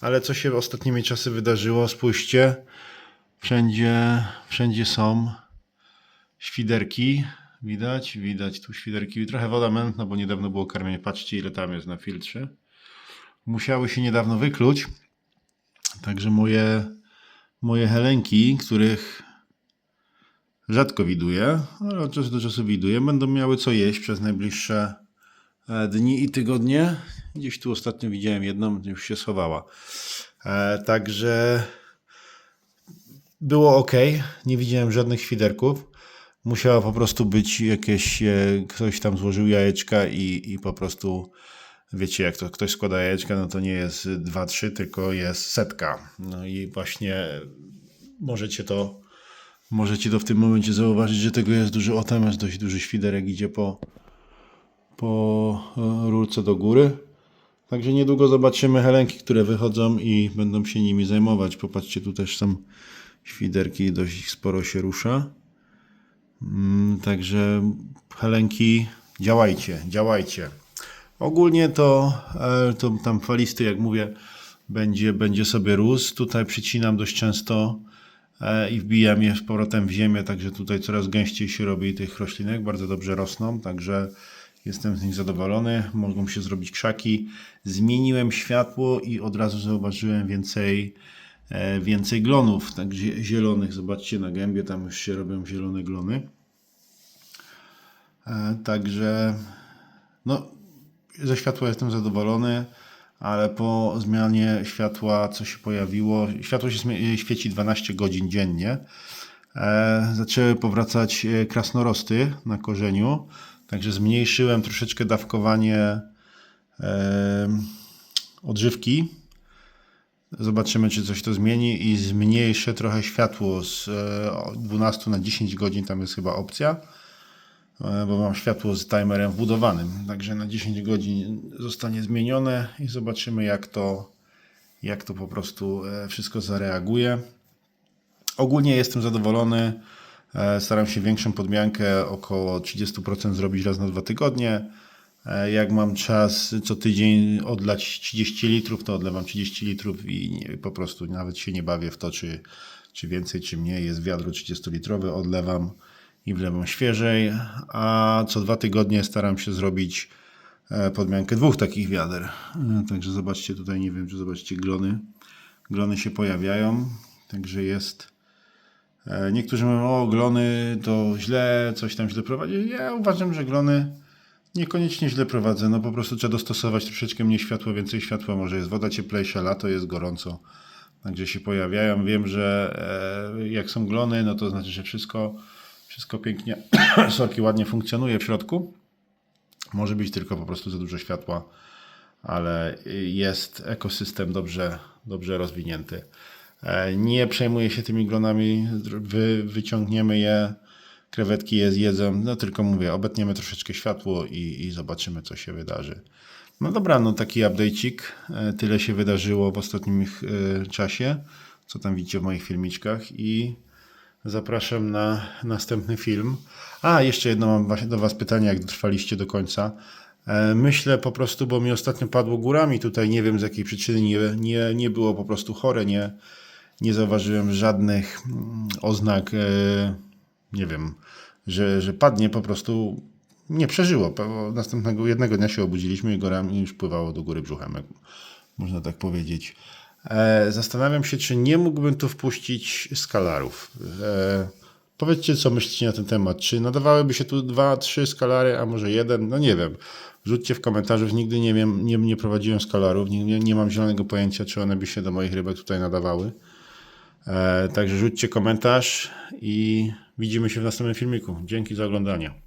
Ale co się ostatnimi czasy wydarzyło, spójrzcie. Wszędzie, wszędzie są świderki. Widać, widać tu świderki. Trochę woda mętna, bo niedawno było karmienie. Patrzcie, ile tam jest na filtrze. Musiały się niedawno wykluć. Także moje, moje helenki, których rzadko widuję, ale od czasu do czasu widuję, będą miały co jeść przez najbliższe dni i tygodnie. Gdzieś tu ostatnio widziałem jedną, już się schowała. E, także było ok, nie widziałem żadnych świderków. Musiało po prostu być jakieś, e, ktoś tam złożył jajeczka i, i po prostu, wiecie, jak to ktoś składa jajeczka, no to nie jest 2-3, tylko jest setka. No i właśnie możecie to, możecie to w tym momencie zauważyć, że tego jest dużo, o tam jest dość duży świderek, idzie po, po e, rurce do góry. Także niedługo zobaczymy helenki, które wychodzą i będą się nimi zajmować. Popatrzcie, tu też są świderki, dość ich sporo się rusza. Mm, Także helenki, działajcie, działajcie. Ogólnie to, e, to tam falisty, jak mówię, będzie, będzie sobie rósł. Tutaj przycinam dość często e, i wbijam je z powrotem w ziemię, także tutaj coraz gęściej się robi tych roślinek, bardzo dobrze rosną, także jestem z nich zadowolony. Mogą się zrobić krzaki. Zmieniłem światło i od razu zauważyłem więcej, e, więcej glonów, także zielonych. Zobaczcie na gębie, tam już się robią zielone glony. E, Także no, ze światła jestem zadowolony, ale po zmianie światła, co się pojawiło, światło się świeci 12 godzin dziennie. E, zaczęły powracać krasnorosty na korzeniu, także zmniejszyłem troszeczkę dawkowanie e, odżywki. Zobaczymy, czy coś to zmieni i zmniejszę trochę światło z e, 12 na 10 godzin, tam jest chyba opcja e, bo mam światło z timerem wbudowanym. Także na 10 godzin zostanie zmienione i zobaczymy, jak to, jak to po prostu e, wszystko zareaguje. Ogólnie jestem zadowolony. E, Staram się większą podmiankę, około 30% zrobić raz na dwa tygodnie. E, Jak mam czas co tydzień odlać 30 litrów, to odlewam 30 litrów i po prostu nawet się nie bawię w to, czy, czy więcej, czy mniej. Jest wiadro 30-litrowe, odlewam i wlewam świeżej, a co dwa tygodnie staram się zrobić e, podmiankę dwóch takich wiader. Także zobaczcie tutaj, nie wiem, czy zobaczcie glony. Glony się pojawiają, także jest. E, Niektórzy mówią, o glony to źle, coś tam źle prowadzi. Ja uważam, że glony niekoniecznie źle prowadzę. No po prostu trzeba dostosować troszeczkę mniej światła, więcej światła. Może jest woda cieplejsza, lato jest gorąco. Także się pojawiają. Wiem, że e, jak są glony, no to znaczy, że wszystko, wszystko pięknie, sorki, ładnie funkcjonuje w środku. Może być tylko po prostu za dużo światła, ale jest ekosystem dobrze, dobrze rozwinięty. E, Nie przejmuję się tymi glonami, wy, wyciągniemy je, krewetki je zjedzą, no tylko mówię, obetniemy troszeczkę światło i, i zobaczymy, co się wydarzy. No dobra, no taki update'cik, E, tyle się wydarzyło w ostatnim e, czasie, co tam widzicie w moich filmiczkach i zapraszam na następny film. A, jeszcze jedno mam do Was pytanie, jak dotrwaliście do końca. Myślę po prostu, bo mi ostatnio padło górami tutaj, nie wiem z jakiej przyczyny, nie, nie, nie było po prostu chore, nie, nie zauważyłem żadnych mm, oznak, e, nie wiem, że, że padnie, po prostu nie przeżyło. Następnego jednego dnia się obudziliśmy i gorami już pływało do góry brzuchem, jak można tak powiedzieć. E, zastanawiam się, czy nie mógłbym tu wpuścić skalarów. E, powiedzcie, co myślicie na ten temat. Czy nadawałyby się tu dwa, trzy skalary, a może jeden? No nie wiem. Rzućcie w komentarzu. Nigdy nie wiem, nie, nie prowadziłem skalarów. Nie, nie mam zielonego pojęcia, czy one by się do moich rybek tutaj nadawały. E, także rzućcie komentarz i widzimy się w następnym filmiku. Dzięki za oglądanie.